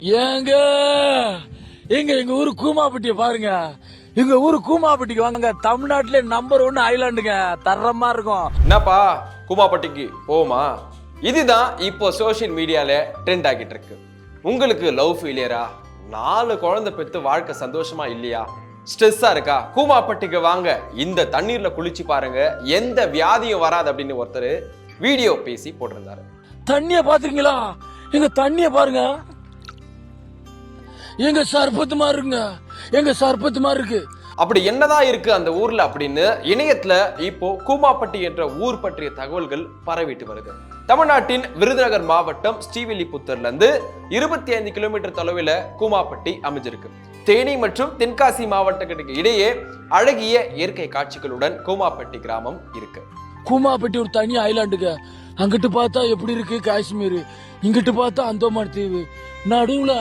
ஏங்க எங்க எங்க ஊரு கூமாப்பட்டிய பாருங்க. எங்க ஊரு கூமாப்பட்டிக்கு வாங்க. தமிழ்நாட்டிலே நம்பர் ஒன்னு ஐலாண்டுங்க தரமா இருக்கும். என்னப்பா குமாப்பட்டிக்கு போமா இதுதான் இப்போ சோஷியல் மீடியால ட்ரெண்ட் ஆகிட்டு இருக்கு. உங்களுக்கு லவ் ஃபெயிலியரா நாலு குழந்தை பெத்து வாழ்க்கை சந்தோஷமா இல்லையா? ஸ்ட்ரெஸ்ஸா இருக்கா? கூமாப்பட்டிக்கு வாங்க. இந்த தண்ணீர்ல குளிச்சு பாருங்க. எந்த வியாதியும் வராது அப்படின்னு ஒருத்தர் வீடியோ பேசி போட்டிருந்தாரு. தண்ணிய பாத்துருக்கீங்களா எங்க தண்ணிய பாருங்க. எங்க சர்பத்து மாதிரி இருக்குங்க? எங்க சர்பத்து மாதிரி இருக்கு? அப்படி என்னதான் இருக்கு அந்த ஊர்ல அப்படின்னு இணையத்துல இப்போ கூமாப்பட்டி என்ற ஊர் பற்றிய தகவல்கள் பரவிட்டு வருது. தமிழ்நாட்டின் விருதுநகர் மாவட்டம் ஸ்ரீவில்லிபுத்தூர்ல இருந்து இருபத்தி ஐந்து கிலோமீட்டர் தொலைவில் கூமாப்பட்டி அமைஞ்சிருக்கு. தேனி மற்றும் தென்காசி மாவட்டங்களுக்கு இடையே அழகிய இயற்கை காட்சிகளுடன் கூமாப்பட்டி கிராமம் இருக்கு. கூமாப்பட்டி ஒரு தனி ஐலாண்டுங்க அங்கிட்டு பார்த்தா எப்படி இருக்கு? காஷ்மீர். இங்கிட்டு பார்த்தா அந்தோமான் தீவு. நடுவுல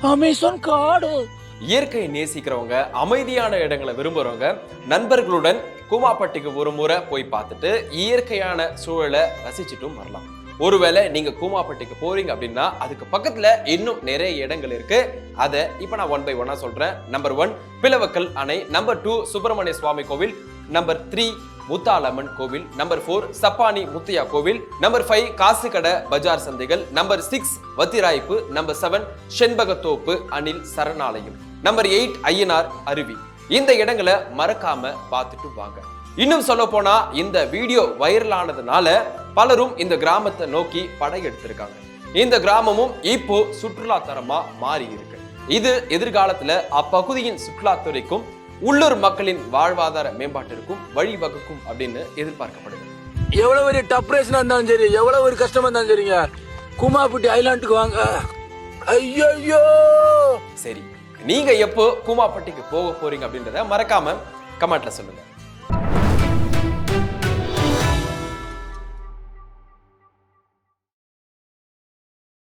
அமேசான் காடு. இயற்கையை நேசிக்கிறவங்க அமைதியான இடங்களை விரும்புறவங்க நண்பர்களுடன் கூமாப்பட்டிக்கு ஒரு முறை போய் பார்த்துட்டு இயற்கையான சூழலை ரசிச்சுட்டும் வரலாம். ஒருவேளை நீங்க கூமாப்பட்டிக்கு போறீங்க அப்படின்னா அதுக்கு பக்கத்துல இன்னும் நிறைய இடங்கள் இருக்கு. அதை இப்போ நான் ஒன் பை ஒன்னா சொல்றேன். நம்பர் ஒன் பிளவக்கல் அணை. நம்பர் டூ சுப்பிரமணிய சுவாமி கோவில். நம்பர் த்ரீ முத்தாலம்மன் கோவில் நம்பர் ஃபோர் சப்பானி முத்தையா கோவில் நம்பர் ஃபைவ் காசுகடை பஜார் சந்தைகள் number six Watrap number seven Shenbagathoppu அணில் சரணாலயம் நம்பர் எயிட் ஐயனார் அருவி. இந்த இடங்களை மறக்காம பார்த்துட்டு வாங்க. இன்னும் சொல்ல போனா இந்த வீடியோ வைரலானதுனால பலரும் இந்த கிராமத்தை நோக்கி படையெடுத்திருக்காங்க இந்த கிராமமும் இப்போ சுற்றுலா தரமா மாறி இருக்கு. இது எதிர்காலத்துல அப்பகுதியின் சுற்றுலாத்துறைக்கும் உள்ளூர் மக்களின் வாழ்வாதார மேம்பாட்டிற்கும் வழிவகுக்கும் அப்படின்னு எதிர்பார்க்கப்படுது. எவ்வளவு பெரிய டப்ரேஷனா இருந்தாலும் சரி எவ்வளவு ஒரு கஷ்டமா இருந்தாலும் சரிங்க. கூமாப்பட்டி ஐலாண்டுக்கு வாங்க. ஐயோ சரி நீங்க எப்போ கூமாப்பட்டிக்கு போக போறீங்க அப்படின்றத மறக்காம கமெண்ட்ல சொல்லுங்க.